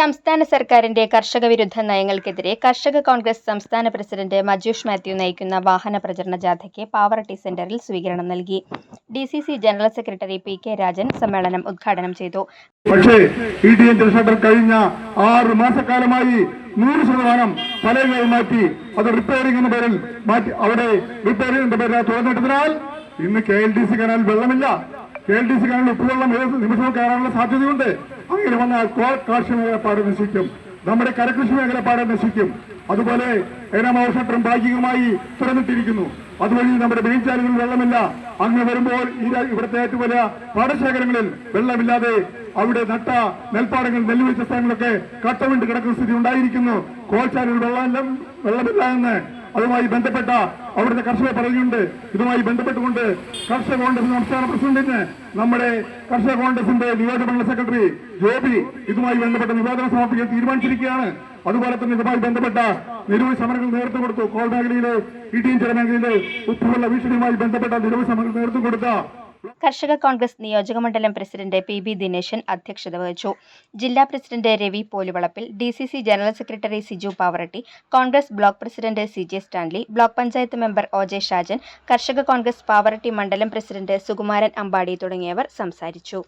സംസ്ഥാന സർക്കാരിന്റെ കർഷക വിരുദ്ധ നയങ്ങൾക്കെതിരെ കർഷക കോൺഗ്രസ് സംസ്ഥാന പ്രസിഡന്റ് മജൂഷ് മാത്യു നയിക്കുന്ന വാഹന പ്രചരണ ജാഥയ്ക്ക് പാവറട്ടി സെന്ററിൽ സ്വീകരണം നൽകി. D C C general secretary P K Rajan സമ്മേളനം ഉദ്ഘാടനം ചെയ്തു. പക്ഷേ ഇ ഡി കഴിഞ്ഞ ആറ് മാസക്കാലമായി നൂറ് ശതമാനം പലകൾ മാറ്റി അത് റിപ്പയറിംഗ് എന്ന പേരിൽ മാറ്റി അവിടെ റിപ്പയറിംഗ് എന്ന പേരിൽ തുറന്നിട്ടതിനാൽ ഇന്ന് K L D C canal വെള്ളമില്ല. കെ എൽ ഡി സി കനാലിൽ ഉപ്പുവെള്ളം ഏത് നിമിഷവും കയറാനുള്ള സാധ്യതയുണ്ട്. അങ്ങനെ വന്നാൽ കാർഷിക മേഖല പാടെ നശിക്കും. നമ്മുടെ കരകൃഷി മേഖല പാടെ നശിക്കും. അതുപോലെ ഏനാമോഷട്ടം ഭാഗികമായി തുറന്നിട്ടിരിക്കുന്നു അതുവഴി നമ്മുടെ ബീച്ചാലുകളിൽ വെള്ളമില്ല. അങ്ങ് വരുമ്പോൾ ഇവിടുത്തെ ഏറ്റവും വലിയ പാടശേഖരങ്ങളിൽ വെള്ളമില്ലാതെ അവിടെ നട്ട നെൽപ്പാടങ്ങൾ നെല്ലുവിച്ച സ്ഥലങ്ങളൊക്കെ കട്ടവിണ്ട് കിടക്കുന്ന സ്ഥിതി ഉണ്ടായിരിക്കുന്നു. കോഴ്ചാലിൽ വെള്ളം വെള്ളമില്ല എന്ന് അതുമായി ബന്ധപ്പെട്ട അവിടുത്തെ കർഷകർ പറയുന്നുണ്ട്. ഇതുമായി ബന്ധപ്പെട്ടുകൊണ്ട് കർഷക കോൺഗ്രസ് സംസ്ഥാന പ്രസിഡന്റിന് നമ്മുടെ കർഷക കോൺഗ്രസിന്റെ നിയോജകമണ്ഡല സെക്രട്ടറി ജോബി ഇതുമായി ബന്ധപ്പെട്ട നിവേദനം സമർപ്പിക്കാൻ തീരുമാനിച്ചിരിക്കുകയാണ്. അതുപോലെ തന്നെ ഇതുമായി ബന്ധപ്പെട്ട നിരവധി സമരങ്ങൾ നേതൃത്വം കൊടുത്തു. കോൾ മേഖലയിലെ ഇടിയും ചില മേഖലയിലെ ഉപ്പുവെള്ള ഭീഷണിയുമായി ബന്ധപ്പെട്ട നിരവധി സമരങ്ങൾ കർഷക കോൺഗ്രസ് നിയോജകമണ്ഡലം പ്രസിഡന്റ് പി ബി ദിനേശൻ അധ്യക്ഷത വഹിച്ചു. ജില്ലാ president Ravi Poluvalappil D C C general secretary Siju Pavaratty Congress block president C J Stanley block panchayat member O J Shajan കർഷക കോൺഗ്രസ് പാവറട്ടി മണ്ഡലം പ്രസിഡന്റ് സുകുമാരൻ അമ്പാടി തുടങ്ങിയവർ സംസാരിച്ചു.